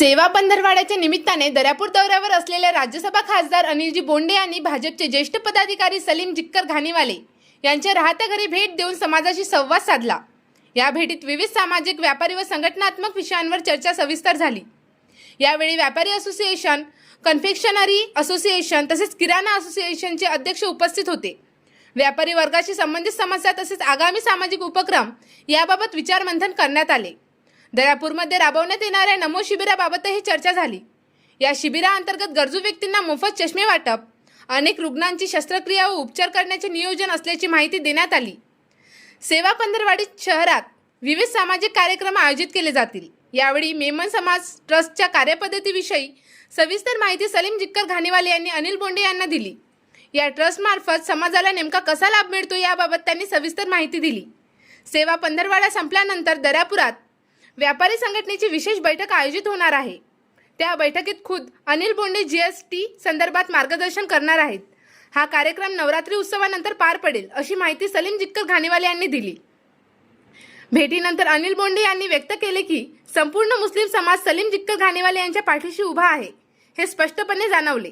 सेवा पंधरवाड्याच्या निमित्ताने दर्यापूर दौऱ्यावर असलेल्या राज्यसभा खासदार अनिलजी बोंडे यांनी भाजपचे ज्येष्ठ पदाधिकारी सलीम जिक्कर घाणीवाले यांच्या राहत्या घरी भेट देऊन समाजाशी संवाद साधला. या भेटीत विविध सामाजिक व्यापारी व संघटनात्मक विषयांवर चर्चा सविस्तर झाली. यावेळी व्यापारी असोसिएशन कन्फेक्शनरी असोसिएशन तसेच किराणा असोसिएशनचे अध्यक्ष उपस्थित होते. व्यापारी वर्गाशी संबंधित समस्या तसेच आगामी सामाजिक उपक्रम याबाबत विचारमंथन करण्यात आले. दर्यापूरमध्ये राबवण्यात येणाऱ्या नमो शिबिराबाबतही चर्चा झाली. या शिबिराअंतर्गत गरजू व्यक्तींना मोफत चष्मे वाटप अनेक रुग्णांची शस्त्रक्रिया व उपचार करण्याचे नियोजन असल्याची माहिती देण्यात आली. सेवा पंधरवाडी शहरात विविध सामाजिक कार्यक्रम आयोजित केले जातील. यावेळी मेमन समाज ट्रस्टच्या कार्यपद्धतीविषयी सविस्तर माहिती सलीम जिक्कर घाणेवाले यांनी अनिल बोंडे यांना दिली. या ट्रस्टमार्फत समाजाला नेमका कसा लाभ मिळतो याबाबत त्यांनी सविस्तर माहिती दिली. सेवा पंधरवाडा संपल्यानंतर दर्यापुरात व्यापारी संघटनेची विशेष बैठक आयोजित होणार आहे. त्या बैठकीत खुद अनिल बोंडे जीएसटी संदर्भात मार्गदर्शन करणार आहेत. हा कार्यक्रम नवरात्री उत्सवानंतर पार पडेल अशी माहिती सलीम जिक्कर घाणेवाले यांनी दिली. भेटीनंतर अनिल बोंडे यांनी व्यक्त केले की संपूर्ण मुस्लिम समाज सलीम जिक्कर घाणेवाले यांच्या पाठीशी उभा आहे हे स्पष्टपणे जाणवले.